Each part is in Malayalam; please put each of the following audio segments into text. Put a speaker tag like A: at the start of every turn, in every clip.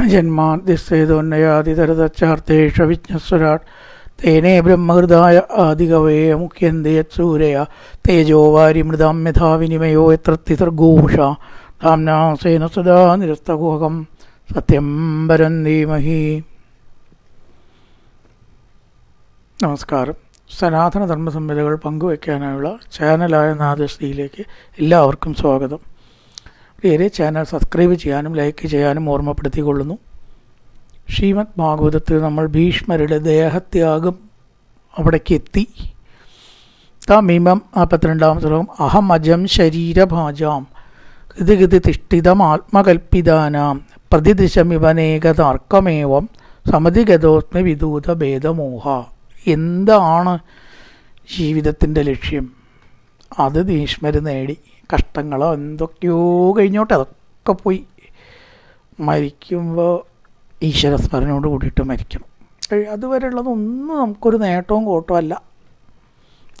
A: ജന്മാദ്യസ്തോന്നയാതിതരതച്ചാർത്തേഷ വിജ്ഞസ്വരാട് തേനേ ബ്രഹ്മഹൃദായ ആദികവേ മുഖ്യന്തേയത്സൂരയ തേജോവാരി മൃതാം യഥാവിനിമയോ എത്ര തിസർഗോഷ ധാംനാസേന സദാ നിരസ്തകുഹകം സത്യം പരം ധീമഹി. നമസ്കാരം. സനാതന ധർമ്മ സംഹിതകൾ പങ്കുവയ്ക്കാനായുള്ള ചാനലായ നാദശ്രീയിലേക്ക് എല്ലാവർക്കും സ്വാഗതം. പ്രിയരെ ചാനൽ സബ്സ്ക്രൈബ് ചെയ്യാനും ലൈക്ക് ചെയ്യാനും ഓർമ്മപ്പെടുത്തിക്കൊള്ളുന്നു. ശ്രീമദ് ഭാഗവതത്തിൽ നമ്മൾ ഭീഷ്മരുടെ ദേഹത്യാഗം അവിടേക്ക് എത്തി തമീമം നാൽപ്പത്തിരണ്ടാം ശ്ലോകം. അഹം അജം ശരീരഭാജാം. ഹൃതിഗതി തിഷ്ഠിതം ആത്മകൽപ്പിതാനാം. പ്രതിദിശമിവനേകതാർക്കമേവം സമതിഗതോസ്മി വിദൂത ഭേദമോഹ എന്താണ് ജീവിതത്തിന്റെ ലക്ഷ്യം? അത് ഭീഷ്മർ നേടി. കഷ്ടങ്ങളോ എന്തൊക്കെയോ കഴിഞ്ഞോട്ടെ അതൊക്കെ പോയി. മരിക്കുമ്പോൾ ഈശ്വരസ്മരണയോട് കൂടിയിട്ട് മരിക്കണം. അതുവരെ അതുവരെയുള്ളതൊന്നും നമുക്കൊരു നേട്ടവും കോട്ടവും അല്ല.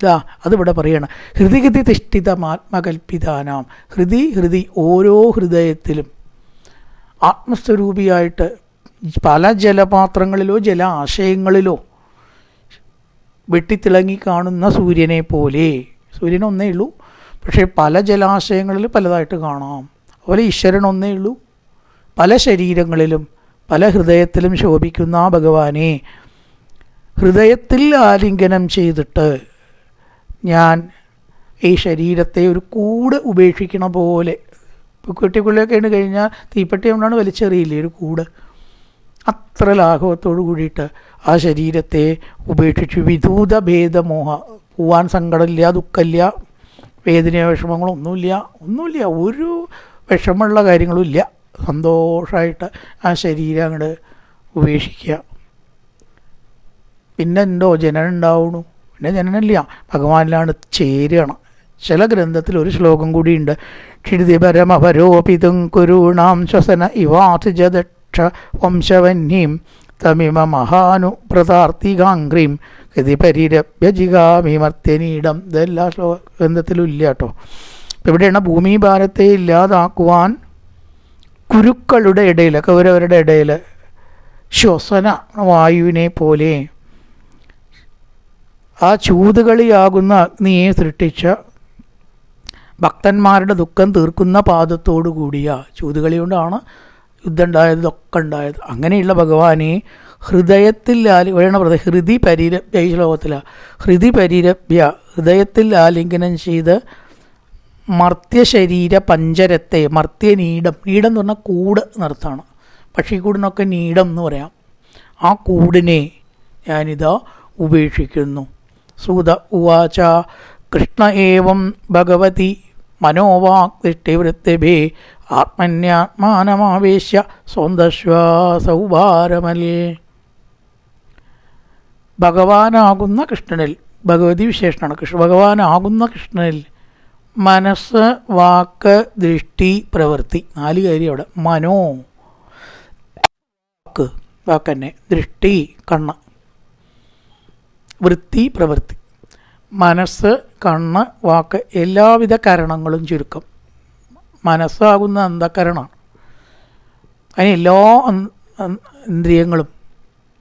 A: ഇതാ അതിവിടെ പറയണം ഹൃദിഗതി തിഷ്ഠിതമാത്മകൽപ്പിതാനാം ഹൃദി ഹൃദി ഓരോ ഹൃദയത്തിലും ആത്മസ്വരൂപിയായിട്ട് പല ജലപാത്രങ്ങളിലോ ജല ആശയങ്ങളിലോ വെട്ടിത്തിളങ്ങി കാണുന്ന സൂര്യനെ പോലെ സൂര്യൻ ഒന്നേ ഉള്ളൂ. പക്ഷേ പല ജലാശയങ്ങളിൽ പലതായിട്ട് കാണാം. അതുപോലെ ഈശ്വരൻ ഒന്നേ ഉള്ളൂ. പല ശരീരങ്ങളിലും പല ഹൃദയത്തിലും ശോഭിക്കുന്ന ആ ഭഗവാനെ ഹൃദയത്തിൽ ആലിംഗനം ചെയ്തിട്ട് ഞാൻ ഈ ശരീരത്തെ ഒരു കൂട് ഉപേക്ഷിക്കണ പോലെ. കുട്ടിക്കുള്ളിയൊക്കെ ആണ് കഴിഞ്ഞാൽ തീപ്പെട്ടി കൊണ്ടാണ് വലിച്ചെറിയില്ലേ ഒരു കൂട്? അത്ര ലാഘവത്തോടു കൂടിയിട്ട് ആ ശരീരത്തെ ഉപേക്ഷിച്ച് വിദൂത ഭേദമോഹ പോവാൻ സങ്കടമില്ല ദുഃഖമില്ല വേദനയോ വിഷമങ്ങളോ ഒന്നുമില്ല. ഒരു വിഷമമുള്ള കാര്യങ്ങളും ഇല്ല. സന്തോഷമായിട്ട് ആ ശരീരം അങ്ങോട്ട് ഉപേക്ഷിക്കുക. പിന്നെ എന്തോ ജനനം ഉണ്ടാവണു പിന്നെ ജനനമില്ല. ഭഗവാനിലാണ് ചേരുകയാണ്. ചില ഗ്രന്ഥത്തിൽ ഒരു ശ്ലോകം കൂടിയുണ്ട്. ക്ഷിതി പരമപരോപിതും കുരുണാം ശ്വസന ഇവാധിജദക്ഷ വംശവന്യം തമിമ മഹാനു പ്രതാർത്തികാംഗ്രീം ഗതി പരിരഭ്യജികാമി മർത്യനീടം ഇതെല്ലാ ശ്ലോക ഗ്രന്ഥത്തിലും ഇല്ല കേട്ടോ ഇവിടെയാണ് ഭൂമി ഭാരത്തെ ഇല്ലാതാക്കുവാൻ കുരുക്കളുടെ ഇടയിൽ കൗരവരുടെ ഇടയിൽ ശ്വസന വായുവിനെ പോലെ ആ ചൂതുകളിയാകുന്ന അഗ്നിയെ സൃഷ്ടിച്ച ഭക്തന്മാരുടെ ദുഃഖം തീർക്കുന്ന പാദത്തോടു കൂടിയ ചൂതുകളി കൊണ്ടാണ് യുദ്ധം ഉണ്ടായത് ഇതൊക്കെ ഉണ്ടായത്. അങ്ങനെയുള്ള ഭഗവാനെ ഹൃദയത്തിൽ ആലി വേണ പറഞ്ഞ ഹൃദി പരിരഭ്യ ഈ ശ്ലോകത്തിലാണ് ഹൃദി പരീരഭ്യ ഹൃദയത്തിൽ ആലിംഗനം ചെയ്ത് മർത്യശരീര പഞ്ചരത്തെ മർത്യനീടം നീടം. എന്ന് പറഞ്ഞാൽ കൂട് നിർത്താണ് പക്ഷിക്കൂടിനൊക്കെ നീടം എന്ന് പറയാം. ആ കൂടിനെ ഞാനിതാ ഉപേക്ഷിക്കുന്നു. സൂത ഉവാച കൃഷ്ണ ഏവം ഭഗവതി മനോവാക്തിഷ്ടിവൃത്തിഭേ ആത്മന്യാത്മാനമാവേശ്യ സ്വന്തശ്വാസൗഭാരമലേ ഭഗവാനാകുന്ന കൃഷ്ണനിൽ ഭഗവതി വിശേഷണമാണ് കൃഷ്ണ ഭഗവാനാകുന്ന കൃഷ്ണനിൽ മനസ്സ് വാക്ക് ദൃഷ്ടി പ്രവൃത്തി നാല് കാര്യം അവിടെ. മനോ വാക്ക് വാക്കന്നെ ദൃഷ്ടി കണ്ണ് വൃത്തി പ്രവൃത്തി. മനസ്സ് കണ്ണ് വാക്ക് എല്ലാവിധ കരണങ്ങളും ചുരുക്കം. മനസ്സാകുന്ന അന്ധകരണമാണ് അതിന് എല്ലാ ഇന്ദ്രിയങ്ങളും.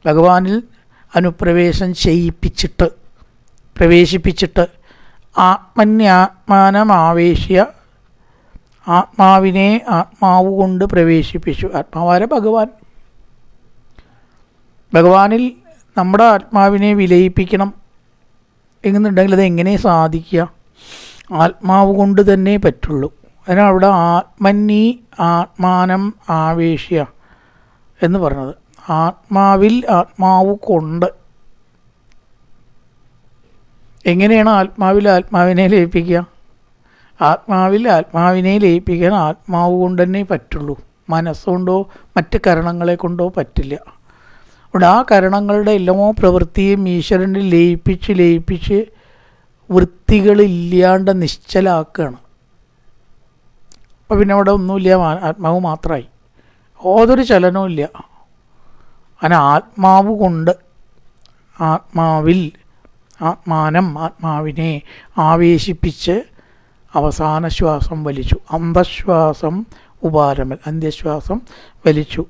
A: ഭഗവാനിൽ അനുപ്രവേശം ചെയ്യിപ്പിച്ചിട്ട് പ്രവേശിപ്പിച്ചിട്ട് ആത്മന്യാത്മാനമാവേശ്യ ആത്മാവിനെ ആത്മാവ് കൊണ്ട് പ്രവേശിപ്പിച്ചു. ആത്മാവാര ഭഗവാൻ. ഭഗവാനിൽ നമ്മുടെ ആത്മാവിനെ വിലയിപ്പിക്കണം എന്നുണ്ടെങ്കിൽ അത് എങ്ങനെ സാധിക്കുക? ആത്മാവ് കൊണ്ട് തന്നെ പറ്റുള്ളൂ. അതിനാണ് അവിടെ ആത്മന്നി ആത്മാനം ആവേശ്യ എന്ന് പറഞ്ഞത്. ആത്മാവിൽ ആത്മാവ് കൊണ്ട്. എങ്ങനെയാണ് ആത്മാവിൽ ആത്മാവിനെ ലയിപ്പിക്കുക? ആത്മാവിൽ ആത്മാവിനെ ലയിപ്പിക്കാൻ ആത്മാവ് കൊണ്ട് തന്നെ പറ്റുള്ളൂ. മനസ്സുകൊണ്ടോ മറ്റ് കരണങ്ങളെ കൊണ്ടോ പറ്റില്ല. അവിടെ ആ കരണങ്ങളുടെ എല്ലാ പ്രവൃത്തിയും ഈശ്വരനെ ലയിപ്പിച്ച് ലയിപ്പിച്ച് വൃത്തികളില്ലാണ്ട് നിശ്ചലാക്കുകയാണ്. അപ്പോൾ പിന്നെ അവിടെ ഒന്നുമില്ല ആത്മാവ് മാത്രമായി. യാതൊരു ചലനവും ഇല്ല. അങ്ങനെ ആത്മാവ് കൊണ്ട് ആത്മാവിൽ ആത്മാനം ആത്മാവിനെ ആവേശിപ്പിച്ച് അവസാന ശ്വാസം വലിച്ചു. അന്തശ്വാസം ഉപാരമൽ അന്ത്യശ്വാസം വലിച്ചു.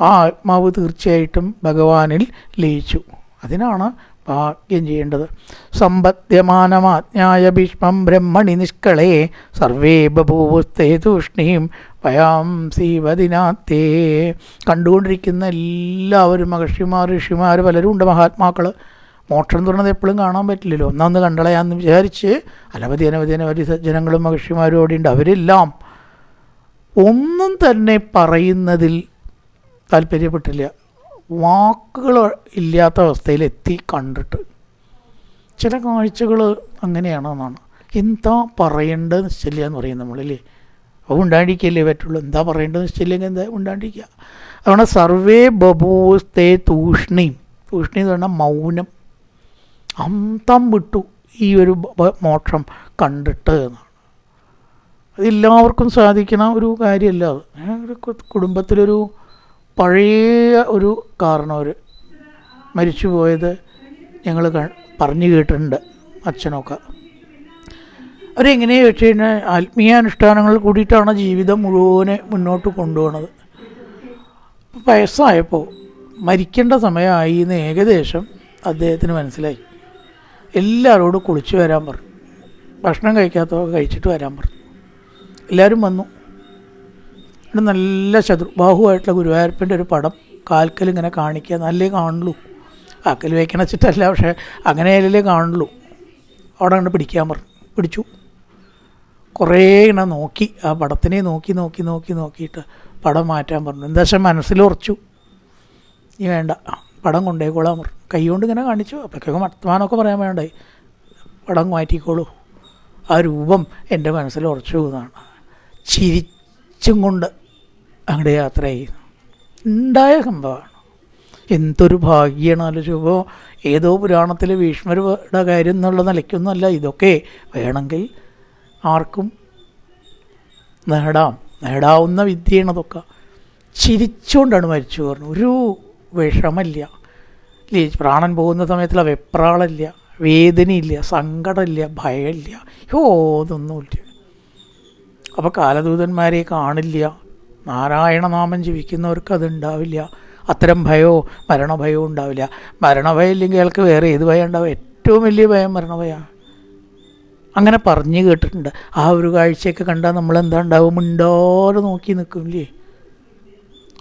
A: ആ ആത്മാവ് തീർച്ചയായിട്ടും ഭഗവാനിൽ ലയിച്ചു. അതിനാണ് ഭാഗ്യം ചെയ്യേണ്ടത്. സമ്പദ്യമാനമാജ്ഞായ ഭീഷ്മം ബ്രഹ്മണി നിഷ്കളേ സർവേ ബഭൂവസ്തേ തൂഷ്ണീം വയാം സീവദിനാത്തേ കണ്ടുകൊണ്ടിരിക്കുന്ന എല്ലാവരും മഹർഷിമാർ ഋഷിമാർ പലരും ഉണ്ട് മഹാത്മാക്കൾ മോക്ഷം തുറന്നത് എപ്പോഴും കാണാൻ പറ്റില്ലല്ലോ. ഒന്നാന്ന് കണ്ടളയാന്ന് വിചാരിച്ച് അനവധി അനവധി അനവധി സജ്ജനങ്ങളും മഹർഷിമാരും അവിടെ ഉണ്ട്. അവരെല്ലാം ഒന്നും തന്നെ പറയുന്നതിൽ താല്പര്യപ്പെട്ടില്ല. വാക്കുകൾ ഇല്ലാത്ത അവസ്ഥയിലെത്തി കണ്ടിട്ട്. ചില കാഴ്ചകൾ അങ്ങനെയാണെന്നാണ്. എന്താ പറയേണ്ടത് നിശ്ചയില്ല എന്ന് പറയും നമ്മളില്ലേ അത് ഉണ്ടാണ്ടിരിക്കല്ലേ പറ്റുള്ളൂ. എന്താ പറയേണ്ടതെന്ന് വെച്ചില്ലെങ്കിൽ എന്താ ഉണ്ടാണ്ടിരിക്കുക അതുകൊണ്ട് സർവേ ബബൂസ്തേ തൂഷ്ണി. തൂഷ്ണി എന്ന് പറഞ്ഞാൽ മൗനം. അന്തം വിട്ടു ഈ ഒരു മോക്ഷം കണ്ടിട്ട് എന്നാണ്. അതെല്ലാവർക്കും സാധിക്കുന്ന ഒരു കാര്യമല്ല അത്. ഒരു കുടുംബത്തിലൊരു പഴയ ഒരു കാരണവർ മരിച്ചു പോയത് ഞങ്ങൾ പറഞ്ഞു കേട്ടിട്ടുണ്ട് അച്ഛനൊക്കെ. അവരെങ്ങനെയാണ് വെച്ച് കഴിഞ്ഞാൽ ആത്മീയാനുഷ്ഠാനങ്ങൾ കൂടിയിട്ടാണ് ജീവിതം മുഴുവനെ മുന്നോട്ട് കൊണ്ടുപോകുന്നത് വയസ്സായപ്പോൾ മരിക്കേണ്ട സമയമായി എന്ന് ഏകദേശം അദ്ദേഹത്തിന് മനസ്സിലായി. എല്ലാവരോടും കുളിച്ച് വരാൻ പറഞ്ഞു. ഭക്ഷണം കഴിക്കാത്തവർക്ക് കഴിച്ചിട്ട് വരാൻ പറഞ്ഞു. എല്ലാവരും വന്നു. ഇവിടെ നല്ല ശത്രുബാഹുവായിട്ടുള്ള ഗുരുവായൂരപ്പന്റെ ഒരു പടം കാൽക്കൽ ഇങ്ങനെ കാണിക്കുക നല്ലേ കാണുള്ളൂ. കാക്കൽ വയ്ക്കണച്ചിട്ടല്ല പക്ഷേ പക്ഷേ അങ്ങനെയല്ലേ കാണുള്ളൂ. അവിടെ കണ്ട് പിടിക്കാൻ പറഞ്ഞു. പിടിച്ചു. കുറേ ഇങ്ങനെ നോക്കി ആ പടത്തിനെ നോക്കി നോക്കി നോക്കി നോക്കിയിട്ട് പടം മാറ്റാൻ പറഞ്ഞു. എന്താ മനസ്സിൽ ഉറച്ചു. നീ വേണ്ട. പടം കൊണ്ടേക്കോളാൻ പറഞ്ഞു. കൈ കൊണ്ട് ഇങ്ങനെ കാണിച്ചു. അപ്പോഴേക്കൊക്കെ വർത്തമാനമൊക്കെ പറയാൻ വേണ്ടേ? പടം മാറ്റിക്കോളൂ. ആ രൂപം എന്റെ മനസ്സിൽ ഉറച്ചു എന്നാണ്. ചിരിച്ചും കൊണ്ട് അങ്ങോട്ട് യാത്ര ചെയ്യുന്നു. ഉണ്ടായ സംഭവമാണ്. എന്തൊരു ഭാഗ്യമാണ് ആലോചിക്കുമ്പോൾ ഏതോ പുരാണത്തിലെ ഭീഷ്മരുടെ കാര്യം എന്നുള്ള നിലയ്ക്കൊന്നുമല്ല. ഇതൊക്കെ വേണമെങ്കിൽ ആർക്കും നേടാം നേടാവുന്ന വിദ്യയാണ് അതൊക്കെ. ചിരിച്ചുകൊണ്ടാണ് മരിച്ചു പറഞ്ഞു. ഒരു വിഷമല്ല. പ്രാണൻ പോകുന്ന സമയത്തുള്ള വെപ്രാളമില്ല വേദനയില്ല സങ്കടമില്ല ഭയമില്ല യോതൊന്നുമില്ല അപ്പോൾ കാലദൂതന്മാരെ കാണില്ല. നാരായണനാമം ജീവിക്കുന്നവർക്ക് അതുണ്ടാവില്ല. അത്തരം ഭയമോ മരണഭയമോ ഉണ്ടാവില്ല. മരണഭയം ഇല്ലെങ്കിൽ അയാൾക്ക് വേറെ ഏത് ഭയം ഉണ്ടാവും? ഏറ്റവും വലിയ ഭയം മരണഭയമാണ് അങ്ങനെ പറഞ്ഞു കേട്ടിട്ടുണ്ട്. ആ ഒരു കാഴ്ചയൊക്കെ കണ്ടാൽ നമ്മൾ എന്താ ഉണ്ടാവും മിണ്ടാതെ നോക്കി നിൽക്കില്ലേ?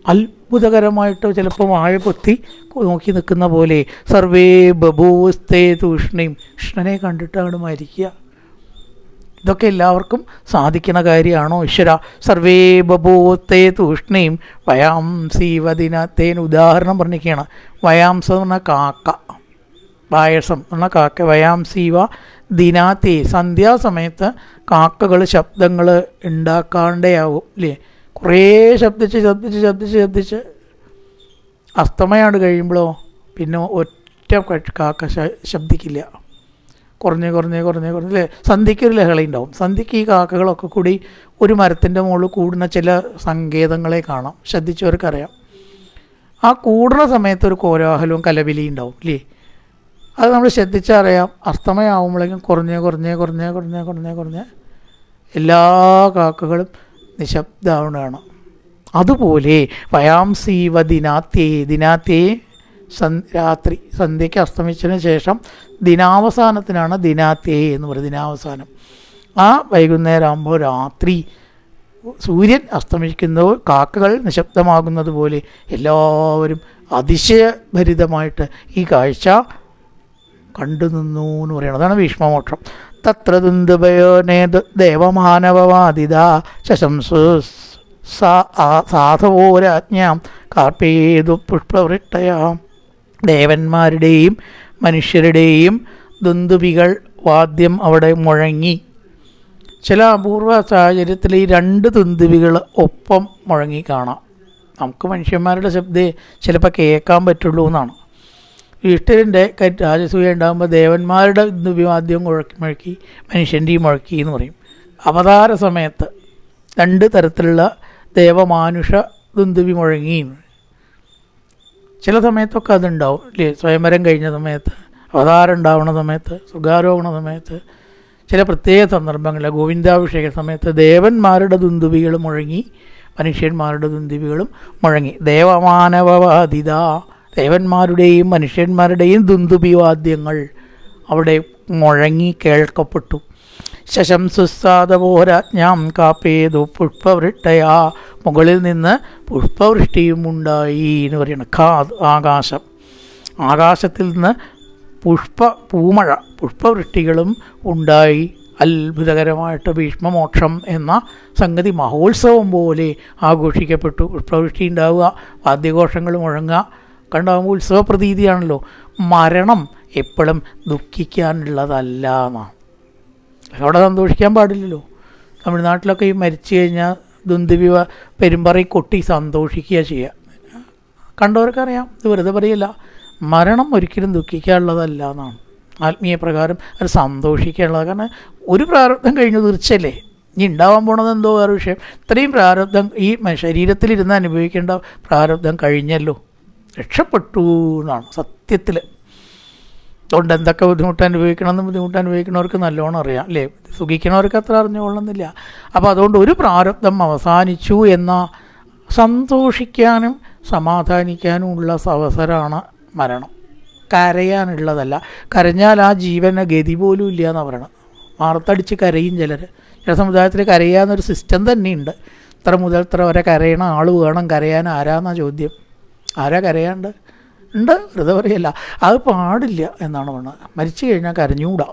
A: അത്ഭുതകരമായിട്ട് ചിലപ്പോൾ വാഴ പൊത്തി നോക്കി നിൽക്കുന്ന പോലെ സർവേ ബഭൂസ്തേ തൂഷ്ണയും കൃഷ്ണനെ കണ്ടിട്ടാണ് മരിക്കുക. ഇതൊക്കെ എല്ലാവർക്കും സാധിക്കുന്ന കാര്യമാണോ? ഈശ്വര സർവേ ബഭൂത്തേ തൂഷ്ണയും വയാംസീവദിനത്തേന് ഉദാഹരണം പറഞ്ഞിരിക്കുകയാണ്. വയാംസം എന്ന് പറഞ്ഞാൽ കാക്ക. പായസം എന്ന് പറഞ്ഞാൽ കാക്ക. വയാംസീവ ദിനാത്തേ സന്ധ്യാസമയത്ത് കാക്കകൾ ശബ്ദങ്ങൾ ഉണ്ടാക്കാണ്ടേയാവും അല്ലേ കുറേ ശബ്ദിച്ച് ശബ്ദിച്ച് ശബ്ദിച്ച് ശബ്ദിച്ച് അസ്തമയാണ് കഴിയുമ്പോഴോ പിന്നെ ഒറ്റ കാക്ക ശബ്ദിക്കില്ല. കുറഞ്ഞ് കുറഞ്ഞ് കുറഞ്ഞ് കുറഞ്ഞ് അല്ലേ സന്ധ്യയ്ക്ക് ഒരു ലഹള ഉണ്ടാവും. സന്ധ്യയ്ക്ക് ഈ കാക്കകളൊക്കെ കൂടി ഒരു മരത്തിന്റെ മുകളിൽ കൂടുന്ന ചില സങ്കേതങ്ങളെ കാണാം. ശ്രദ്ധിച്ചവർക്കറിയാം. ആ കൂടുന്ന സമയത്ത് ഒരു കോലാഹലവും കലവിലിയും ഉണ്ടാവും ഇല്ലേ? അത് നമ്മൾ ശ്രദ്ധിച്ചറിയാം. അസ്തമയമാകുമ്പോഴേക്കും കുറഞ്ഞ് കുറഞ്ഞ് കുറഞ്ഞ് കുറഞ്ഞ് കുറഞ്ഞ് കുറഞ്ഞ് എല്ലാ കാക്കകളും നിശബ്ദാവണമാണ് അതുപോലെ വയാംസീവ ദിനാത്തേ ദിനാത്തേ സന് രാത്രി സന്ധ്യയ്ക്ക് അസ്തമിച്ചതിന് ശേഷം ദിനാവസാനത്തിനാണ് ദിനാത്തേ എന്ന് പറയുന്നത് ദിനാവസാനം. ആ വൈകുന്നേരം ആകുമ്പോൾ രാത്രി സൂര്യൻ അസ്തമിക്കുന്നത് കാക്കകൾ നിശബ്ദമാകുന്നത് പോലെ എല്ലാവരും അതിശയഭരിതമായിട്ട് ഈ കാഴ്ച കണ്ടു നിന്നു എന്ന് പറയണം. അതാണ് ഭീഷ്മമോക്ഷം. തത്ര ദുന്ദുഭയോ നേത് ദേവമാനവവാദിത ശശംസു സാധവോരാജ്ഞാം കാർപ്പേതു പുഷ്പവൃട്ടയാം ദേവന്മാരുടെയും മനുഷ്യരുടെയും ദുന്ദുബികൾ വാദ്യം അവിടെ മുഴങ്ങി. ചില അപൂർവ സാഹചര്യത്തിൽ ഈ രണ്ട് തുന്തുവികൾ ഒപ്പം മുഴങ്ങി കാണാം. നമുക്ക് മനുഷ്യന്മാരുടെ ശബ്ദേ ചിലപ്പോൾ കേൾക്കാൻ പറ്റുള്ളൂ എന്നാണ് ഈഷ്ടരന്റെ രാജസൂയ ഉണ്ടാകുമ്പോൾ ദേവന്മാരുടെ ദുഭിവാദ്യം മുഴക്കി മുഴക്കി മനുഷ്യന്റെയും മുഴക്കി എന്ന് പറയും. അവതാര സമയത്ത് രണ്ട് തരത്തിലുള്ള ദേവമാനുഷ ദുന്ദുവി മുഴങ്ങി ചില സമയത്തൊക്കെ അതുണ്ടാവും. ഇല്ലേ സ്വയംവരം കഴിഞ്ഞ സമയത്ത് അവതാരം ഉണ്ടാവുന്ന സമയത്ത് സുഖാരോഹണ സമയത്ത് ചില പ്രത്യേക സന്ദർഭങ്ങളിൽ ഗോവിന്ദാഭിഷേക സമയത്ത് ദേവന്മാരുടെ ദുന്ദുവികൾ മുഴങ്ങി മനുഷ്യന്മാരുടെ ദുന്ദുവികളും മുഴങ്ങി. ദേവമാനവവാദിത ദേവന്മാരുടെയും മനുഷ്യന്മാരുടെയും ദുന്ദുബിവാദ്യങ്ങൾ അവിടെ മുഴങ്ങി കേൾക്കപ്പെട്ടു. ശശംസുസാദപോരാജ്ഞാം കാപ്പേതു പുഷ്പവൃഷ്ടയാ മുകളിൽ നിന്ന് പുഷ്പവൃഷ്ടിയും ഉണ്ടായി എന്ന് പറയണം. ഖാ ആകാശം. ആകാശത്തിൽ നിന്ന് പുഷ്പ പൂമഴ പുഷ്പവൃഷ്ടികളും ഉണ്ടായി. അത്ഭുതകരമായിട്ട് ഭീഷ്മമോക്ഷം എന്ന സംഗതി മഹോത്സവം പോലെ ആഘോഷിക്കപ്പെട്ടു. പുഷ്പവൃഷ്ടി ഉണ്ടാവുക വാദ്യഘോഷങ്ങൾ മുഴങ്ങുക കണ്ടാകുമ്പോൾ ഉത്സവ പ്രതീതിയാണല്ലോ മരണം എപ്പോഴും ദുഃഖിക്കാനുള്ളതല്ല എന്നാണ് അവിടെ സന്തോഷിക്കാൻ പാടില്ലല്ലോ. തമിഴ്നാട്ടിലൊക്കെ ഈ മരിച്ചു കഴിഞ്ഞാൽ ദുന്ദുവി പെരുമ്പറയി കൊട്ടി സന്തോഷിക്കുക ചെയ്യുക കണ്ടവർക്കറിയാം ഇത് വെറുതെ പറയില്ല. മരണം ഒരിക്കലും ദുഃഖിക്കാനുള്ളതല്ല എന്നാണ് ആത്മീയ പ്രകാരം അത് സന്തോഷിക്കാനുള്ളത്. കാരണം ഒരു പ്രാരബ്ധം കഴിഞ്ഞു തീർച്ചയല്ലേ? ഇനി ഉണ്ടാവാൻ പോണത് എന്തോ വേറെ വിഷയം. ഇത്രയും പ്രാരബ്ധം ഈ ശരീരത്തിലിരുന്ന് അനുഭവിക്കേണ്ട പ്രാരബ്ധം കഴിഞ്ഞല്ലോ. രക്ഷപ്പെട്ടു എന്നാണ് സത്യത്തിൽ അതുകൊണ്ട് എന്തൊക്കെ ബുദ്ധിമുട്ട് അനുഭവിക്കണമെന്ന് ബുദ്ധിമുട്ട് അനുഭവിക്കുന്നവർക്ക് നല്ലോണം അറിയാം അല്ലേ? സുഖിക്കണവർക്ക് അത്ര അറിഞ്ഞുകൊള്ളുന്നില്ല. അപ്പോൾ അതുകൊണ്ട് ഒരു പ്രാരബ്ധം അവസാനിച്ചു എന്ന സന്തോഷിക്കാനും സമാധാനിക്കാനും ഉള്ള അവസരമാണ് മരണം. കരയാനുള്ളതല്ല. കരഞ്ഞാൽ ആ ജീവന് ഗതി പോലും ഇല്ല എന്നാണ് പറയണം വാർത്തടിച്ച് കരയും ചിലർ ചില സമുദായത്തിൽ കരയാന്നൊരു സിസ്റ്റം തന്നെയുണ്ട്. ഇത്ര മുതൽ ഇത്ര വരെ കരയണ ആൾ വേണം കരയാൻ ആരാന്നാ ചോദ്യം. ആരാ കരയാണ്ട്? ഉണ്ട് വെറുതെ പറയല്ല. അത് പാടില്ല എന്നാണ് പറഞ്ഞത്. മരിച്ചു കഴിഞ്ഞാൽ കരഞ്ഞുകൂടാ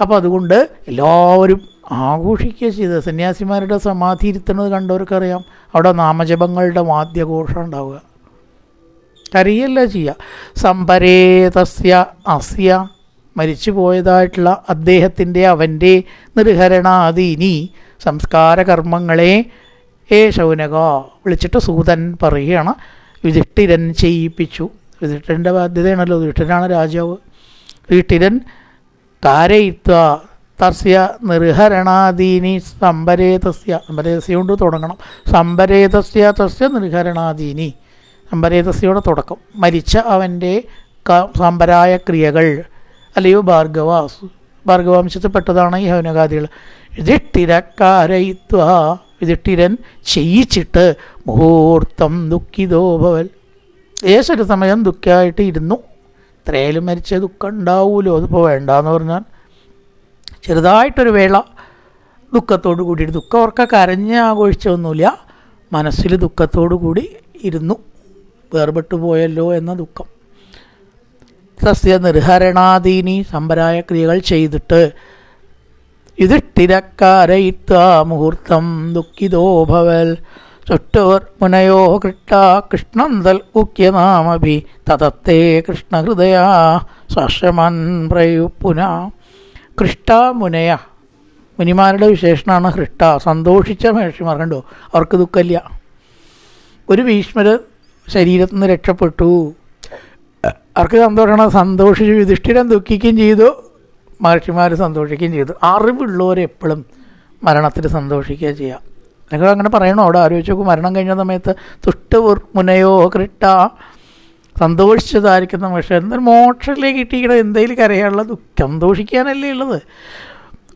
A: അപ്പോൾ അതുകൊണ്ട് എല്ലാവരും ആഘോഷിക്കുക ചെയ്ത് സന്യാസിമാരുടെ സമാധി ഇരുത്തുന്നത് കണ്ടവർക്കറിയാം. അവിടെ നാമജപങ്ങളുടെ വാദ്യഘോഷം ഉണ്ടാവുക. കരയല്ല ചെയ്യുക. സംപരേതസ്യ അസ്യ. മരിച്ചു പോയതായിട്ടുള്ള അദ്ദേഹത്തിന്റെ അവന്റെ നിർഹരണാദീനി സംസ്കാര കർമ്മങ്ങളെ ഏ ശൗനക വിളിച്ചിട്ട് സൂതൻ പറയുകയാണ്. യുധിഷ്ഠിരൻ ചെയ്യിപ്പിച്ചു. യുധിഷ്ഠിരന്റെ ബാധ്യതയാണല്ലോ. യുധിഷ്ഠിരനാണ് രാജാവ്. യുധിഷ്ഠിരൻ കാരയിത്വ തസ്യ നിർഹരണാദീനി സംബരേതസ്യ സംബരേതസ്യോണ്ട് തുടങ്ങണം. സംബരേതസ്യ തസ്യ നിർഹരണാദീനി. സംബരേതസ്യയുടെ തുടക്കം. മരിച്ച അവന്റെ സംഭരായ ക്രിയകൾ. അല്ലയോ ഭാർഗവ ഭാർഗവംശത്തിൽപ്പെട്ടതാണ് ഈ ഹൗനകാദികൾ യുധിഷ്ഠിരക്കാരയിത്വ യുധിഷ്ഠിരൻ ചെയ്യിച്ചിട്ട് മുഹൂർത്തം ദുഃഖിതോ ഭവൽ. ഏതൊരു സമയം ദുഃഖമായിട്ട് ഇരുന്നു ഇത്രയിലും മരിച്ച ദുഃഖം ഉണ്ടാവുമല്ലോ അതിപ്പോൾ വേണ്ടാന്ന് പറഞ്ഞാൽ ചെറുതായിട്ടൊരു വേള ദുഃഖത്തോടു കൂടിയിട്ട് ദുഃഖം ഓർക്ക കരഞ്ഞ് ആഘോഷിച്ചൊന്നുമില്ല മനസ്സിൽ ദുഃഖത്തോടു കൂടി ഇരുന്നു. വേർപെട്ടു പോയല്ലോ എന്ന ദുഃഖം. സസ്യ നിർഹരണാദീനി സമ്പരായ ക്രിയകൾ ചെയ്തിട്ട് യുധിഷ്ഠിരക്കാരയിത്വ മുഹൂർത്തം ദുഃഖിതോ ഭവൽ. ചുട്ടോർ മുനയോ കൃട്ട തൽ ഉക്യനാമഭി തതത്തെ കൃഷ്ണഹൃദയ സശമൻ പ്രയു പുന കൃഷ്ട മുനയ. മുനിമാരുടെ വിശേഷണമാണ് ഹൃഷ്ട സന്തോഷിച്ച മഹർഷിമാർ കണ്ടോ? അവർക്ക് ദുഃഖമില്ല. ഒരു ഭീഷ്മർ ശരീരത്തിൽ നിന്ന് രക്ഷപ്പെട്ടു. അവർക്ക് സന്തോഷമാണ്. സന്തോഷിച്ച് യുധിഷ്ഠിരം ദുഃഖിക്കുകയും ചെയ്തു. മഹർഷിമാർ സന്തോഷിക്കുകയും ചെയ്തു. അറിവുള്ളവർ എപ്പോഴും മരണത്തിൽ സന്തോഷിക്കുക ചെയ്യുക നിങ്ങൾ അങ്ങനെ പറയണോ? അവിടെ ആലോചിച്ച് നോക്കും. മരണം കഴിഞ്ഞ സമയത്ത് തുഷ്ടപുർ മുനയോ കൃട്ട സന്തോഷിച്ചതായിരിക്കുന്ന പക്ഷേ എന്തൊരു മോക്ഷത്തിലേക്ക് കിട്ടിയിട്ട് എന്തെങ്കിലും കരയാനുള്ള സന്തോഷിക്കാനല്ലേ ഉള്ളത്.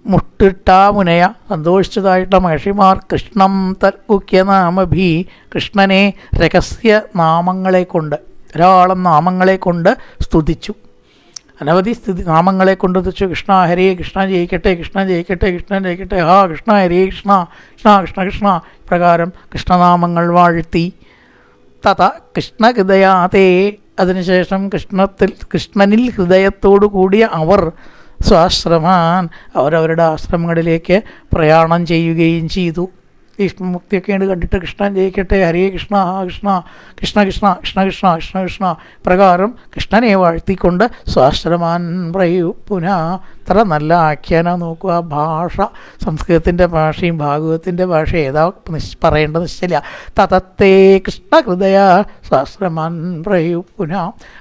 A: മുട്ടിട്ട മുനയ സന്തോഷിച്ചതായിട്ട മഹർഷിമാർ കൃഷ്ണം തൽക്കുക്യനാമഭി കൃഷ്ണനെ രഹസ്യ നാമങ്ങളെ കൊണ്ട് ധാരാളം നാമങ്ങളെ കൊണ്ട് സ്തുതിച്ചു. അനവധി സ്ഥിതി നാമങ്ങളെ കൊണ്ട് സ്തുതിച്ചു കൃഷ്ണ ഹരേ കൃഷ്ണ ജയിക്കട്ടെ കൃഷ്ണ ജയിക്കട്ടെ കൃഷ്ണൻ ജയിക്കട്ടെ ഹാ കൃഷ്ണ ഹരേ കൃഷ്ണ കൃഷ്ണ കൃഷ്ണ കൃഷ്ണ. പ്രകാരം കൃഷ്ണനാമങ്ങൾ വാഴ്ത്തി. തഥ കൃഷ്ണഹൃദയാതേ. അതിനുശേഷം കൃഷ്ണത്തിൽ കൃഷ്ണനിൽ ഹൃദയത്തോടു കൂടിയ അവർ സ്വാശ്രമാൻ അവരവരുടെ ആശ്രമങ്ങളിലേക്ക് പ്രയാണം ചെയ്യുകയും ചെയ്തു. ഭീഷ്മമുക്തിയൊക്കെയാണ് കണ്ടിട്ട് കൃഷ്ണൻ ജയിക്കട്ടെ ഹരേ കൃഷ്ണ കൃഷ്ണ കൃഷ്ണ കൃഷ്ണ കൃഷ്ണ കൃഷ്ണ കൃഷ്ണ കൃഷ്ണ. പ്രകാരം കൃഷ്ണനെ വാഴ്ത്തിക്കൊണ്ട് സ്വാശ്രമാൻ പ്രയു പുന. അത്ര നല്ല ആഖ്യാനം നോക്കുക. ഭാഷ സംസ്കൃതത്തിന്റെ ഭാഷയും ഭാഗവത്തിന്റെ ഭാഷ ഏതാ നിശ് പറയേണ്ടത് നിശ്ചയില്ല. തതത്തെ കൃഷ്ണഹൃദയ സ്വാശ്രമാൻ പ്രയു പുന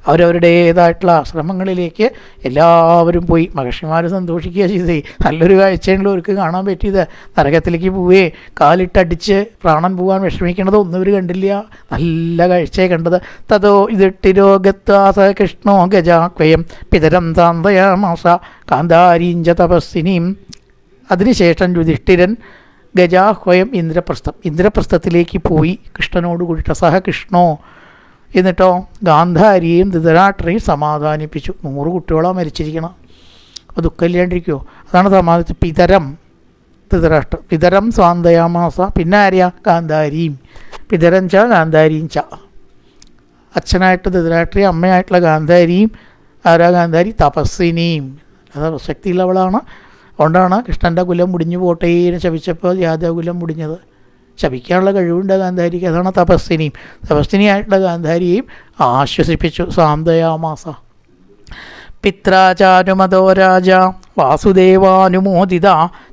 A: അവരവരുടേതായിട്ടുള്ള ആശ്രമങ്ങളിലേക്ക് എല്ലാവരും പോയി. മഹർഷിമാർ സന്തോഷിക്കുക ചെയ്തേ. നല്ലൊരു കാഴ്ചയുള്ള അവർക്ക് കാണാൻ പറ്റിയത്. നരകത്തിലേക്ക് പോവേ. കാലിട്ടടിച്ച് പ്രാണൻ പോകാൻ വിഷമിക്കണത് ഒന്നും ഇവർ കണ്ടില്ല. നല്ല കാഴ്ചയെ കണ്ടത്. തതോ ഇതിട്ടിരോ രോഗത്വാസ കൃഷ്ണോ ഗജാക്വയം പിതരം താന്തയാമാസ കാന്താരീഞ്ച തപസ്സിനിയും അതിനുശേഷം യുധിഷ്ഠിരൻ ഗജാഹ്വയം ഇന്ദ്രപ്രസ്ഥം ഇന്ദ്രപ്രസ്ഥത്തിലേക്ക് പോയി. കൃഷ്ണനോട് കൂടിയിട്ട് സഹ കൃഷ്ണോ എന്നിട്ടോ ഗാന്ധാരിയെയും ധൃതരാഷ്ട്രയും സമാധാനിപ്പിച്ചു. നൂറ് കുട്ടികളാണ് മരിച്ചിരിക്കണം. അപ്പോൾ ദുഃഖമില്ലാണ്ടിരിക്കുമോ അതാണ് സമാധാനിച്ച പിതരം ധൃതരാഷ്ട്രം പിതരം സ്വാന്തയാമാസ. പിന്നെ ആരെയാ? ഗാന്ധാരിയും. പിതരം ച ഗാന്ധാരിയും ച. അച്ഛനായിട്ട് ധൃതരാഷ്ട്രയും അമ്മയായിട്ടുള്ള ഗാന്ധാരിയും ആരാ ഗാന്ധാരി? തപസ്വിനിയും അത് ശക്തിയുള്ളവളാണ്. അതുകൊണ്ടാണ് കൃഷ്ണന്റെ കുലം മുടിഞ്ഞു പോട്ടേനെ ശവിച്ചപ്പോൾ ശപിച്ചപ്പോൾ യാദവ കുലം മുടിഞ്ഞത്. ശപിക്കാനുള്ള കഴിവുണ്ട് ഗാന്ധാരിക്ക്. അതാണ് തപസ്വിനിയും. തപസ്വിനിയായിട്ടുള്ള ഗാന്ധാരിയെയും ആശ്വസിപ്പിച്ചു. സാന്തയാമാസ. പിത്രാചാരുമതോ രാജ. വാസുദേവാനുമോദിത.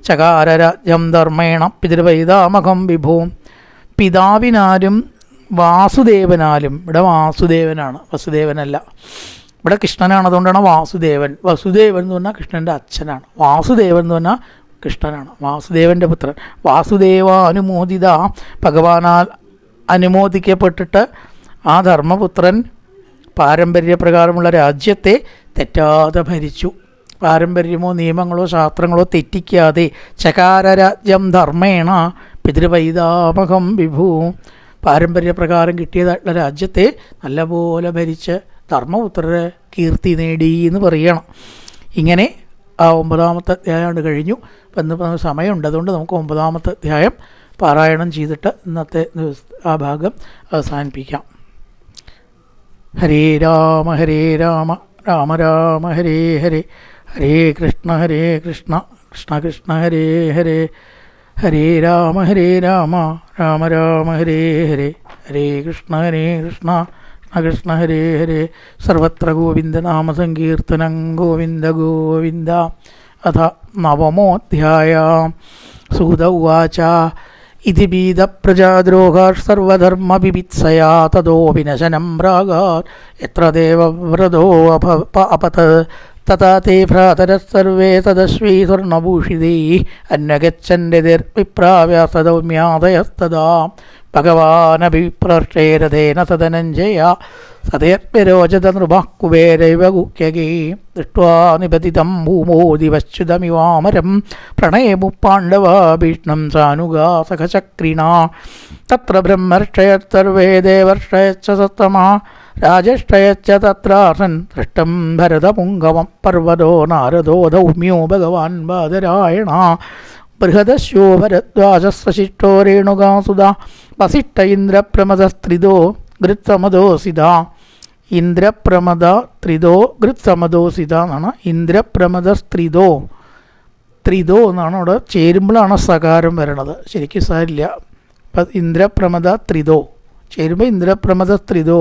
A: ചകാരരാജ്യം ധർമ്മേണ പിതൃവൈതാമകം വിഭൂ. പിതാവിനാലും വാസുദേവനാലും. ഇവിടെ വാസുദേവനാണ്. വസുദേവനല്ല. ഇവിടെ കൃഷ്ണനാണ്. അതുകൊണ്ടാണ് വാസുദേവൻ. വസുദേവൻ എന്ന് പറഞ്ഞാൽ കൃഷ്ണന്റെ അച്ഛനാണ്. വാസുദേവൻ എന്ന് പറഞ്ഞാൽ കൃഷ്ണനാണ് വാസുദേവന്റെ പുത്രൻ. വാസുദേവ അനുമോദിത ഭഗവാനാൽ അനുമോദിക്കപ്പെട്ടിട്ട് ആ ധർമ്മപുത്രൻ പാരമ്പര്യപ്രകാരമുള്ള രാജ്യത്തെ തെറ്റാതെ ഭരിച്ചു. പാരമ്പര്യമോ നിയമങ്ങളോ ശാസ്ത്രങ്ങളോ തെറ്റിക്കാതെ ചകാരരാജ്യം ധർമ്മേണ പിതൃവൈതാമകം വിഭൂ. പാരമ്പര്യപ്രകാരം കിട്ടിയതായിട്ടുള്ള രാജ്യത്തെ നല്ലപോലെ ഭരിച്ച് ധർമ്മപുത്രരെ കീർത്തി നേടി എന്ന് പറയണം. ഇങ്ങനെ ആ ഒമ്പതാമത്തെ അധ്യായമാണ് കഴിഞ്ഞു. അപ്പം ഇന്ന് സമയമുണ്ട്. അതുകൊണ്ട് നമുക്ക് ഒമ്പതാമത്തെ അധ്യായം പാരായണം ചെയ്തിട്ട് ഇന്നത്തെ ആ ഭാഗം അവസാനിപ്പിക്കാം. ഹരേ രാമ ഹരേ രാമ രാമ രാമ ഹരേ ഹരേ ഹരേ കൃഷ്ണ ഹരേ കൃഷ്ണ കൃഷ്ണ കൃഷ്ണ ഹരേ ഹരേ ഹരേ രാമ ഹരേ രാമ രാമ രാമ ഹരേ ഹരേ ഹരേ കൃഷ്ണ ഹരേ കൃഷ്ണ കൃഷ്ണ കൃഷ്ണ ഹരേ ഹരേ. സർവത്ര ഗോവിന്ദ നാമസങ്കീർത്തനം ഗോവിന്ദ ഗോവിന്ദ. അഥ നവമോധ്യായ സൂത उवाच इति ബീതപ്രജാദ്രോഹാർ സർവധർമ്മവിവിത്സയാ रागात्। यत्र देवव्रतोऽप अपत् तथा ते അപത തഥാ തേ ഭ്രാതരः സർവേ തദശ്വീ സ്വർണഭൂഷിതൈ നൃപः കുബേരൈവ ഗുഹ്യകേ ദൃഷ്ട്വാ നിപതിതം ഭൂമോദിവശ്യുതമിവാമരം പ്രണയമു പാണ്ഡവാ സാനുഗാ സഖചക്രിണ തത്ര ബ്രഹ്മർഷയത് സർവേ ദേവർഷയച്ച സത്തമാ രാജഷ്ടയച്ച തത്രാസൻ ദൃഷ്ടം ഭരതപുങ്കവം പർവതോ നാരദോ ദൗമ്യോ ഭഗവാൻ ബാദരായണ. ബൃഹദശ്യോ ഭരദ്വാജസ്വശിഷ്ടോ രേണുകാസുത വസിഷ്ഠ ഇന്ദ്രപ്രമദസ്ത്രിതോ ഗൃത്സമദോസിത ഇന്ദ്രപ്രമദ ത്രിതോ ഗൃത്സമദോസിത എന്നാണ്. ഇന്ദ്രപ്രമദ സ്ത്രിതോ ത്രിതോ എന്നാണ് അവിടെ ചേരുമ്പോഴാണ് സകാരം വരണത്. ശരിക്കും സാരില്ല. അപ്പം ഇന്ദ്രപ്രമദ ത്രിതോ ചേരുമ്പോൾ ഇന്ദ്രപ്രമദ സ്ത്രിതോ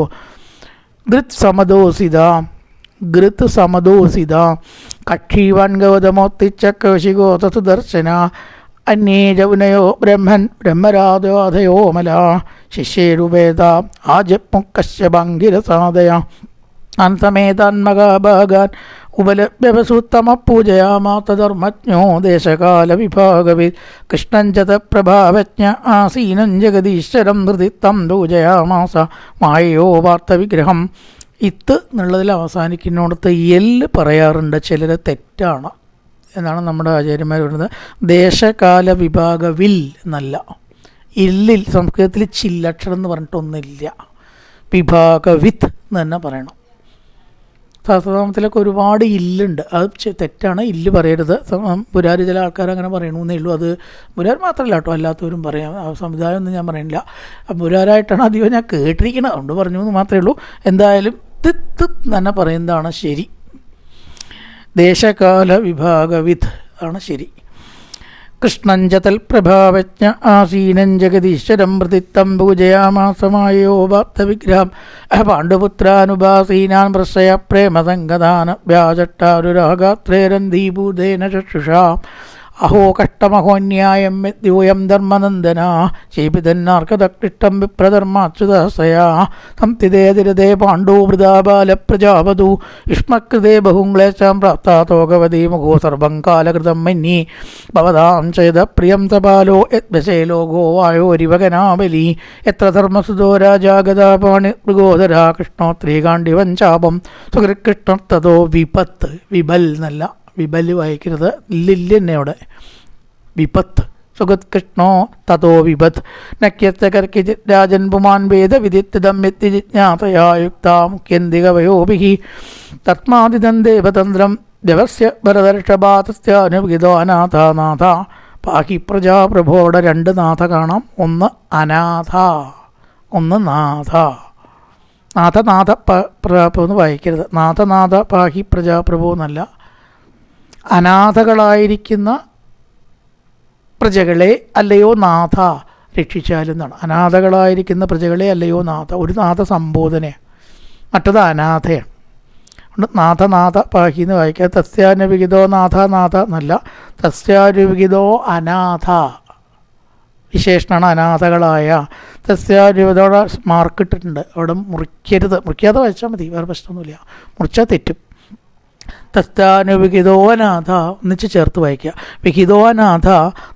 A: ഗൃത് സമദോസിത ഗൃത് സമദോസിത കക്ഷീവാൻ ഗൗതമോത്തിച്ച കൗശികോത സുദർശന അന്യേ ബ്രഹ്മൻ ബ്രഹ്മരാധാധയോ ശിഷ്യേരുപേത ശിഷ്യേരുവേദ ആജമുക്കശ്യഭംഗിരസാദയ അന്തമേതാന്മകാഭാഗാൻ ഉപലഭ്യവസൂത്തമ പൂജയാമാതധർമ്മജ്ഞോ ദേശകാലവിഭാഗവി. കൃഷ്ണൻ കൃഷ്ണഞ്ചത പ്രഭാവജ്ഞ ആസീനം ജഗദീശ്വരം ഹൃദിത്തം പൂജയാമാസ. മായയോ വാർത്തവിഗ്രഹം. ഇത്ത് എന്നുള്ളതിൽ അവസാനിക്കുന്നിടത്ത് എല്ല് പറയാറുണ്ട് ചിലരെ തെറ്റാണ്. എന്നാണ് നമ്മുടെ ആചാര്യന്മാർ പറയുന്നത്. ദേശകാല വിഭാഗവിൽ എന്നല്ല. ഇല്ലിൽ സംസ്കൃതത്തിൽ ചില്ലക്ഷരം എന്ന് പറഞ്ഞിട്ടൊന്നുമില്ല. വിഭാഗവിത്ത് എന്ന് തന്നെ പറയണം. സഹസ്രനാമത്തിലൊക്കെ ഒരുപാട് ഇല്ലുണ്ട്. അത് തെറ്റാണ്. ഇല്ല് പറയരുത്. പുരാരി ചില ആൾക്കാർ അങ്ങനെ പറയണമെന്നേ ഉള്ളൂ. അത് പുരാർ മാത്രമല്ല കേട്ടോ. അല്ലാത്തവരും പറയാം. സമുദായം ഒന്നും ഞാൻ പറയണില്ല. പുരാരായിട്ടാണ് അധികം ഞാൻ കേട്ടിരിക്കുന്നത് അതുകൊണ്ട് പറഞ്ഞു എന്ന് മാത്രമേ ഉള്ളൂ. എന്തായാലും തിത്ത് തന്നെ പറയുന്നതാണ് ശരി. ദേശകാല വിഭാഗവിധ് ആണ് ശരി. കൃഷ്ണഞ്ചതൽ പ്രഭാവജ്ഞ തൽപ്രഭാവജ്ഞ ആസീനം ജഗദീശ്വരം പ്രതിത്തം പൂജയാമാസമായോ വാർത്തവിഗ്രഹം. പാണ്ഡുപുത്രാനുഭാസീനാൻ പ്രശയ പ്രേമസംഗദാന വ്യാജട്ടാരുരാഗാത്രേരന്തീഭൂതേന ചക്ഷുഷാ. അഹോ കഷ്ടമഹോന്യായം ദ്യൂയം ധർമ്മനന്ദന. ശീപിതന്നാർക്കതക്ലിഷ്ടം വിപ്രധർമാച്യുതസയാ സംതിതേതിരതേ പാണ്ഡോ വൃതാബാലപ്രജാവതു യുഷ്മകൃതേ ബഹുങ്ലേശാം പ്രാപ്താതോകവതീ മുഖോ സർവം കാലകൃതം മന്യേ. ഭവതാം ചേത പ്രിയം തപാലോ യത്വശേ ലോകോ വായോരിവകനാബലി എത്ര ധർമ്മസുതോ രാജാഗതാപാണി കൃഷ്ണോ ത്രീകാണ്ഡിവൻ ചാപം. സുഹൃകൃഷ്ണത്തതോ വിപത്ത് വിബൽ എന്നല്ല വിബൽ വായിക്കരുത് ലില്ല് വിപത്ത്. സുഗത്കൃഷ്ണോ തതോ വിപത്. നക്യത്തകർക്കി രാജൻ പുമാൻ വേദവിദിത്തിദം വ്യക്തി ജിജ്ഞാതയാ യുക്താ മുഖ്യന്തികവയോഭിः. തസ്മാദിദം ദേവതന്ത്രം ദേവസ്യ ഭരതർഷഭാതസ്യാനുവിഹിതോ അനാഥാനാഥ പാഹി പ്രജാപ്രഭോടെ രണ്ട് നാഥ കാണാം. ഒന്ന് അനാഥ ഒന്ന് നാഥ. നാഥനാഥ പ പ്രഭു എന്ന് വായിക്കരുത് നാഥനാഥ പാഹി പ്രജാപ്രഭു എന്നല്ല. അനാഥകളായിരിക്കുന്ന പ്രജകളെ അല്ലയോ നാഥ രക്ഷിച്ചാലും എന്നാണ്. അനാഥകളായിരിക്കുന്ന പ്രജകളെ അല്ലയോ നാഥ. ഒരു നാഥ സംബോധനയാണ് മറ്റത് അനാഥയാണ്. അതുകൊണ്ട് നാഥനാഥ പാഹി എന്ന് വായിക്കുക. തസ്യാനുവിഹിതോ നാഥ നാഥ എന്നല്ല. തസ്യാനുവിഹിതോ അനാഥ. വിശേഷണമാണ് അനാഥകളായ. തസ്യാനുവിധോടെ മാർക്കിട്ടിട്ടുണ്ട് അവിടെ മുറിക്കരുത്. മുറിക്കാതെ വായിച്ചാൽ മതി. വേറെ പ്രശ്നമൊന്നുമില്ല. മുറിച്ചാൽ തെറ്റും. തസ്താനുവിഹിതോനാഥ ഒന്നിച്ച് ചേർത്ത് വായിക്കുക. വിഹിതോനാഥ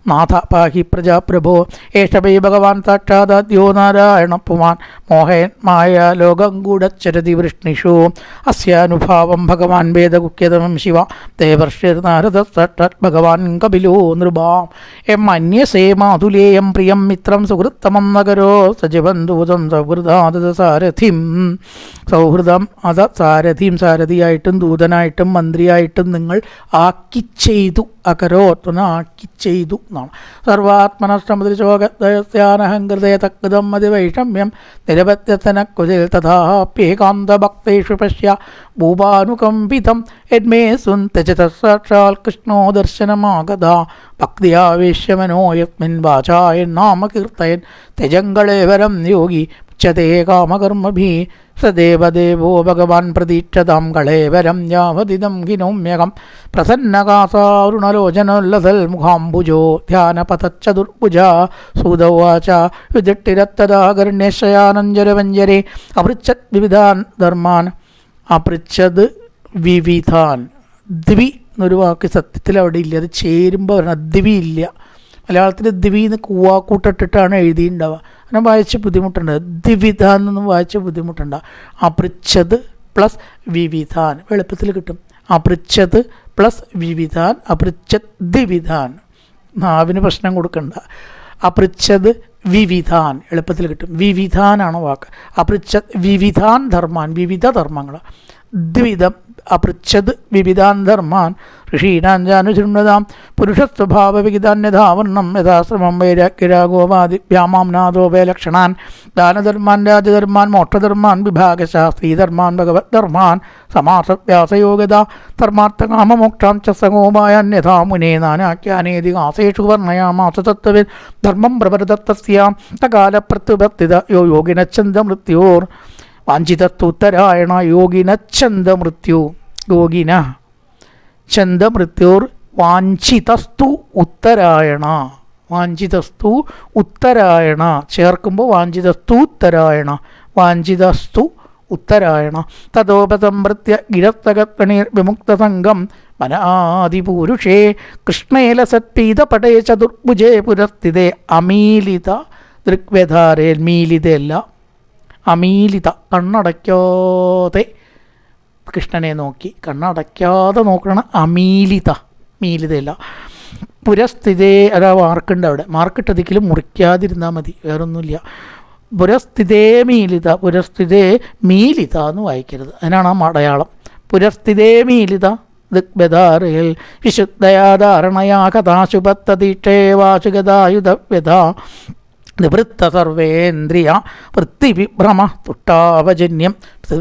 A: നാഥ പാഹി പ്രജാപ്രഭോ ഏഷവൈ ഭഗവാൻ സാക്ഷാദാദ്യോ നാരായണ പുമാൻ മോഹയൻ മായ ലോകം ഗൂഢച്ചരതി വൃഷ്ണിഷു. അസ്യാനുഭാവം ഭഗവാൻ വേദകുക്യതമം ശിവ. ദേവർഷി നാരദ സാക്ഷാത് ഭഗവാൻ കപിലോ നൃപാം. എം അന്യസേ മാതുലേയം പ്രിയം മിത്രം സുഹൃത്തമം നഗരോ സജീവൻ ദൂതം സൗഹൃദാദ സാരഥിം. സൗഹൃദം അത സാരഥിം സാരഥിയായിട്ടും ദൂതനായിട്ടും മന്ത്രിയായിട്ടും നിങ്ങൾ ആക്കി ചെയ്തു അകരോത്വന ആക്കി ചെയ്തു എന്നാണ്. സർവാത്മനഷ്ടമുദ്രശോകദയസ്യാനഹങ്കൃതയ മതി വൈഷമ്യം. നിരപത്യത്തന കുതിൽ തഥാപ്യേകാന്തഭക്തേഷു പശ്യ ഭൂപാനുകമ്പിതം. യന്മേ സുന്തചത സാക്ഷാൽ കൃഷ്ണോ ദർശനമാഗത. ഭക്തിയാവേശ്യമനോ യസ്മിൻ വാചായൻ നാമകീർത്തയൻ. തെജങ്കളേവരം യോഗി. ഉച്ചതേ കാമകർമ്മഭി. സദേവദേവോ ഭഗവാൻ പ്രതീക്ഷതാം കളേവരം യാവതിദം ഹിനോമ്യകം പ്രസന്നകാസാരുണലോചനോല്ലസൽ മുഖാംബുജോ ധ്യാനപതച്ചതുർഭുജ സൂതവാച വിദിട്ടിരത്തദാകർണ്യശയാനഞ്ജരവഞ്ജരെ അപൃച്ഛത് വിവിധാൻ ധർമാൻ. അപൃച്ഛത് വിവിധാൻ. ദ്വി എന്നൊരു വാക്ക് സത്യത്തിൽ അവിടെ ഇല്ല അത് ചേരുമ്പോൾ ദ്വി ഇല്ല മലയാളത്തിൽ ദിവി എന്ന് കൂവാക്കൂട്ടിട്ടിട്ടാണ് എഴുതിയിട്ടുണ്ടാവുക. അങ്ങനെ വായിച്ച് ബുദ്ധിമുട്ടുണ്ട്. ദ്വിവിധ എന്നൊന്നും വായിച്ച് ബുദ്ധിമുട്ടുണ്ട്. അപൃച്ഛത് പ്ലസ് വിവിധാൻ. എളുപ്പത്തിൽ കിട്ടും. അപൃച്ഛത് പ്ലസ് വിവിധാൻ. അപൃച്ഛത് ദ്വിവിധാൻ നാവിന് പ്രശ്നം കൊടുക്കണ്ട. അപൃച്ഛത് വിവിധാൻ. എളുപ്പത്തിൽ കിട്ടും. വിവിധാനാണ് വാക്ക്. അപൃച്ഛത് വിവിധാൻ ധർമാൻ. വിവിധ ധർമ്മങ്ങൾ ദ്വിധം അപൃച്ഛത് വിവിധാൻ ധർമാൻ ഋഷീനാഞ്ചാനുശൃണ്വതാം പുരുഷസ്വഭാവവിഹിതാന്യഥാവർണം യഥാശ്രമം വൈരാഗ്യരാഗോപാദിഭ്യാമാം നാദോപയലക്ഷണാൻ ദാനധർമാൻ രാജധർമാൻ മോക്ഷധർമാൻ വിഭാഗശാസ്ത്രീധർമാൻ ഭഗവത് ധർമാൻ സമാസവ്യാസയോഗത ധർമാർത്ഥകാമമോക്ഷാം ച സഗോപായന്യഥാ മുനേ നാനാഖ്യാനേതി ആസേഷു വർണയാമാസ തത്വവിൽ ധർമ്മം പ്രവരതസ്യാം തകാലപ്രത്യുപത്തിത യോ യോഗിനച്ഛന്ത മൃത്യോർ വാഞ്ചിതത്വ ഉത്തരായണ യോഗിനച്ഛന്ത മൃത്യു യോഗിന ഛന്ദമൃത്യോർ വാഞ്ചിതസ്തു ഉത്തരായണ. വാഞ്ചിതസ്തു ഉത്തരായണ. ചേർക്കുമ്പോൾ വാഞ്ചിതസ്തു ഉത്തരായണ. വാഞ്ചിതസ്തു ഉത്തരായണ. തതോപസംവൃത്യ ഗിരത്തകത്വണീർ വിമുക്തസംഗം വനാദിപൂരുഷേ കൃഷ്ണേലസത്പീതപടേ ചതുർഭുജേ പുരസ്ഥിതേ അമീലിത ദൃഗ്വ്യധാരേൽ മീലിതയല്ല. അമീലിത കണ്ണടയ്ക്കാതെ കൃഷ്ണനെ നോക്കി കണ്ണടയ്ക്കാതെ നോക്കണ. അമീലിത. മീലിതയല്ല പുരസ്ഥിതേ അതാ മാർക്കുണ്ട് അവിടെ. മാർക്കിട്ടതിക്കലും മുറിക്കാതിരുന്നാൽ മതി. വേറൊന്നുമില്ല. പുരസ്ഥിതേ മീലിത പുരസ്ഥിതേ മീലിത എന്ന് വായിക്കരുത്. അതിനാണ് ആ മടയാളം. പുരസ്ഥിതേ മീലിത ദിഗ്ബദാറിൽ വിശുദ്ധയാധാരണയാ കഥാശുഭത്തതീക്ഷേ വാചുഗതായുധവ്യത. നിവൃത്ത സർവേന്ദ്രിയ വൃത്തിവിഭ്രമ തുഷ്ടാവജന്യം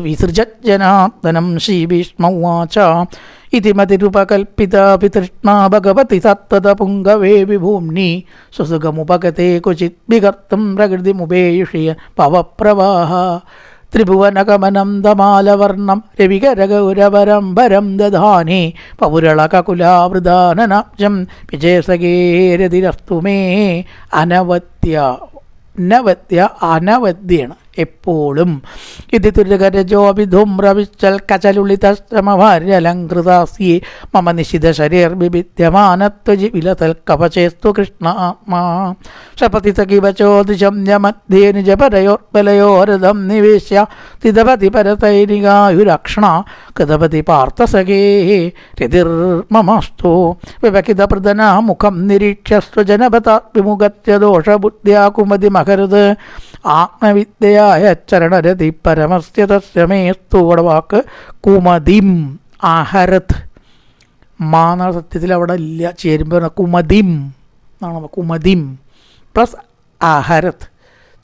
A: വിസൃജനാത്തനം ശ്രീഭീഷ്മവാച ഇതി മതിരുപകൽപ്പിതാപി തൃഷ്ണാ ഭഗവതി സത്തത പുങ്കവേ വിഭൂമ്നി. സുസുഖമുപഗതേ ക്വചിത് വികർത്തും പ്രകൃതിമുപേയുഷിയ പവപ്രവാഹ ത്രിഭുവനഗമനം ദമാലവർണം രവികരഗൗരവരംബരം ദധാനേ പൗരളകകുലാവൃതാനനാബ്ജം വിജയസകേരതിരസ്തു മേ അനവത്യ നവത്യ അനവദ്യാണ് എപ്പോഴും ഇത് തുരകരജോഭിധൂമ്രവിച്ചൽ കചലുളിതശ്രമഭാര്യലങ്കൃതാസ്യേ മമ നിശിത ശരീർ വിവിദ്യമാനത്വജി വിലതൽ കവചേസ്തു കൃഷ്ണ ആത്മാ. ശപതി സഖിവചോദിശം ജമധ്യേനുജപരയോർബലയോരഥം നിവേശ്യ തിതപതി പരതൈരികായുരക്ഷണ കൃതപതി പാർത്ഥസഖേ രതിർമമസ്തു വിവകിതപ്രദന മുഖം നിരീക്ഷ്യ സ്വജനപത വിമുഖത്യ കുമതി മകരുത് ആത്മവിദ്യയായ ചരണരതി പരമസ്യ തസ്യമേസ്തു വാക്ക് കുമതിം ആഹരത്. മാന സത്യത്തിൽ അവിടെ ഇല്ല. ചേരുമ്പോൾ കുമതിം എന്നാണ് കുമതിം പ്ലസ് അഹരത്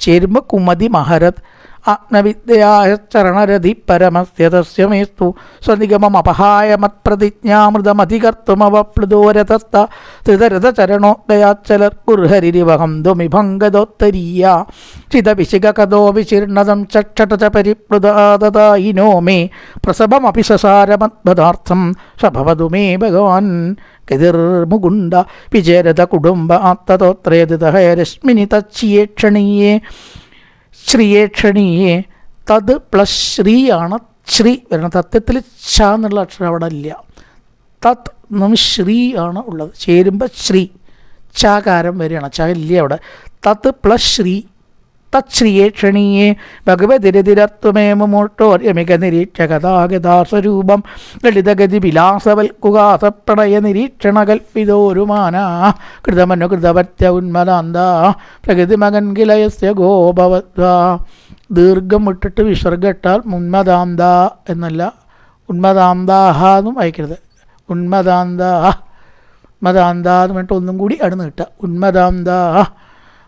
A: ചേരുമ്പോൾ കുമതി മഹരത് ആത്മവിദ്യയായ ചരണരതി പരമസ്യ തസ്യമേസ്തു സ്വനിഗമമപഹായ മത്പ്രതിജ്ഞാമൃതമധികർത്തുമവപ്ലുതോരതസ്ത ത്രിതരതചരണോദയാച്ചലർക്കുർഹരിരിവഹം ദ്വമിഭംഗദോത്തരീയ ചിതവിശിഖകഥോ വിശീർണതം ചക്ഷട ച പരിപ്ലുതാതതായിനോ മേ പ്രസവമപി സസാരമദ്ഭദാർത്ഥം സഭവതു മേ ഭഗവാൻ. കതിർമുകുണ്ട വിചേരത കുടുംബ ആത്തതോത്രേതിതഹയരശ്മിനി തച്ചിയേക്ഷണീയേ ശ്രീയേക്ഷണീയെ തത് പ്ലസ് ശ്രീയാണ് ശ്രീ വരണം തത്വത്തിൽ ഛ എന്നുള്ള അക്ഷരം അവിടെ ഇല്ല. തത് എന്നും ശ്രീ ആണ് ഉള്ളത്. ചേരുമ്പോൾ ശ്രീ. ചാകാരം വരികയാണ് ച ഇല്ല അവിടെ. തത് പ്ലസ് ശ്രീ. തച്ഛ്രിയേക്ഷണീയേ ഭഗവതിരതിരത്വമേമൂട്ടോര്യമിക നിരീക്ഷകഥാഗതാസ്വരൂപം ലളിതഗതി വിലാസവൽക്കുകാസപ്രണയ നിരീക്ഷണ കൽപ്പിതോരുമാന കൃതമനുകൃതപത്യ ഉന്മദാന്ത. പ്രകൃതി മകൻ കിലയസ്യ ഗോപവത്വ. ദീർഘം വിട്ടിട്ട് വിസർഗട്ടാൽ ഉന്മദാന്ത എന്നല്ല ഉന്മദാന്താഹ എന്നും വായിക്കരുത്. ഉന്മദാന്ത ഉന്മദാന്ത എന്ന് പറഞ്ഞിട്ട് ഒന്നും കൂടി അടുന്ന് കിട്ടുക. ഉന്മദാന്ത.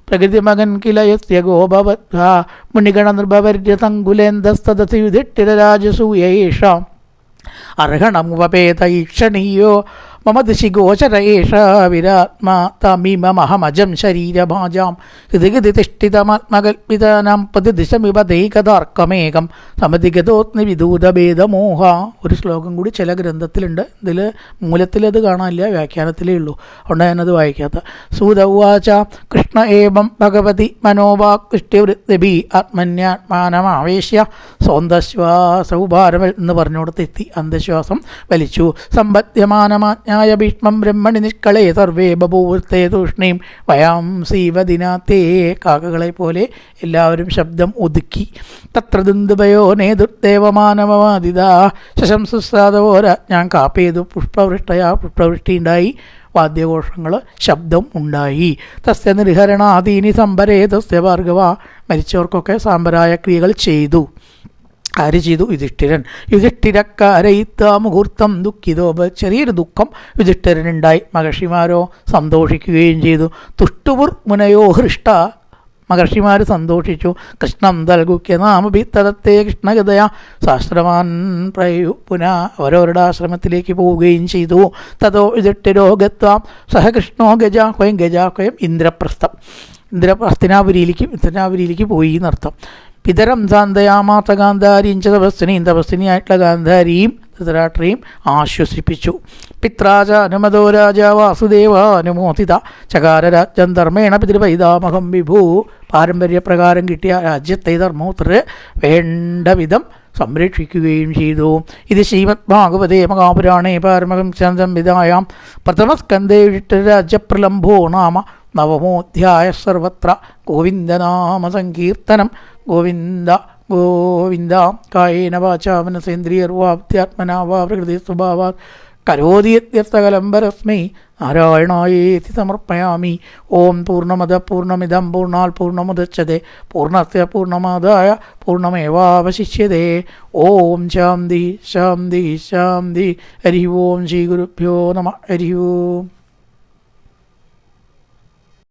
A: പ്രകൃതി മകൻ കിലയസ്യ ഗോഭവത്വ മുനിഗണ നിർഭവർയ തങ്കുലേന്തസ്തദതി യുധിഷ്ഠിരരാജസൂയേഷാം ഈക്ഷണീയോ മമ ദിശി ഗോചര ശരീരഭാജാം. ഹൃദിഗതി തിഷ്ഠിതമാത്മകൽപ്പിതാനാം പ്രതിദിശമിപതൈകതാർക്കമേകം സമതിഗതോത്നി വിദൂതഭേദമോഹ. ഒരു ശ്ലോകം കൂടി ചില ഗ്രന്ഥത്തിലുണ്ട്. ഇതിൽ മൂലത്തിലത് കാണാനില്ല വ്യാഖ്യാനത്തിലേ ഉള്ളൂ. അതുകൊണ്ട് ഞാനത് വായിക്കാത്ത. സൂതവാച കൃഷ്ണ ഏവം ഭഗവതി മനോവാക്ഷ്ടിവൃത്തി ആത്മന്യാത്മാനമാവേശ്യ. സ്വന്തശ്വാസൗഭാരമൽ എന്ന് പറഞ്ഞുകൊടുത്ത് എത്തി. അന്ധശ്വാസം വലിച്ചു. സമ്പദ്യമാനമാജ്ഞായ ഭീഷ്മം ബ്രഹ്മണി നിഷ്കളേ സർവേ ബഭൂവൃത്തേ തൂഷ്ണീം. വയാം സീവദിനാത്തേ കാക്കകളെ പോലെ എല്ലാവരും ശബ്ദം ഒതുക്കി. തത്ര ദുന്ദുഭയോ നേതൃദേവമാനവമാതിത ശശംസുസാദവോര ഞാൻ കാപ്പേതു പുഷ്പവൃഷ്ടയാ പുഷ്പവൃഷ്ടി ഉണ്ടായി വാദ്യഘോഷങ്ങൾ ശബ്ദം ഉണ്ടായി. തസ്യ നിർഹരണാദീനി സംഭരേ തസ്യ ഭാർഗവ. മരിച്ചവർക്കൊക്കെ സാമ്പരായ ക്രിയകൾ ചെയ്തു. ആര് ചെയ്തു യുധിഷ്ഠിരൻ. യുധിഷ്ഠിരക്കാരയിത്ത മുഹൂർത്തം ദുഃഖിതോ ചെറിയൊരു ദുഃഖം യുധിഷ്ഠിരനുണ്ടായി. മഹർഷിമാരോ സന്തോഷിക്കുകയും ചെയ്തു. തുഷ്ടുപുർ മുനയോ ഹൃഷ്ട. മഹർഷിമാർ സന്തോഷിച്ചു. കൃഷ്ണം നൽകുക്യ നാമഭിത്തതത്തെ കൃഷ്ണഗതയ ശാസ്ത്രമാൻ പ്രയു പുന അവരവരുടെ ആശ്രമത്തിലേക്ക് പോവുകയും ചെയ്തു. തതോ യുധിഷ്ഠിരോ ഗത്വാം. സഹ കൃഷ്ണോ ഗജാഹ്വയം ഗജാഹ്വയം ഇന്ദ്രപ്രസ്ഥം. ഇന്ദ്ര ഹസ്തിനാപുരിയിലേക്ക് ഹസ്തിനാപുരിയിലേക്ക് പോയി എന്നർത്ഥം. പിതരം സാന്തയാമാത്ത ഗാന്ധാരിയും ച തപസ്വിനിയും തപസ്വിനിയായിട്ടുള്ള ഗാന്ധാരിയും ധൃതരാഷ്ട്രയും ആശ്വസിപ്പിച്ചു. പിത്രാജ അനുമതോ രാജ വാസുദേവ അനുമോദിത ചകാര രാജ്യം ധർമ്മേണ പിതൃപൈതാമഹം വിഭൂ. പാരമ്പര്യപ്രകാരം കിട്ടിയ രാജ്യത്തെ ധർമ്മോത്തർ വേണ്ട വിധം സംരക്ഷിക്കുകയും ചെയ്തു. ഇത് ശ്രീമദ് ഭാഗവതേ മഹാപുരാണേ പാരമഹംസ്യം സംവിധായാം. പ്രഥമസ്കന്ധേ രാജ്യപ്രലംഭോ നാമ നവമോധ്യായ സർവത്ര ഗോവിന്ദനാമ സങ്കീർത്തനം ഗോവിന്ദ ഗോവിന്ദ കായേന വാചാ പ്രകൃതി സ്വഭാവാത് കരോതി നാരായണായേതി സമർപ്പയാമി. ഓം പൂർണമത പൂർണമിതം പൂർണാൽ പൂർണമുദച്യത്തെ പൂർണസ്യ പൂർണമാതായ പൂർണമേവാവശിഷ്യതേ ഓം ശാന്തി ശാന്തി ശാന്തി. ഹരി ഓം ശ്രീ ഗുരുഭ്യോ നമ. ഹരി ഓം.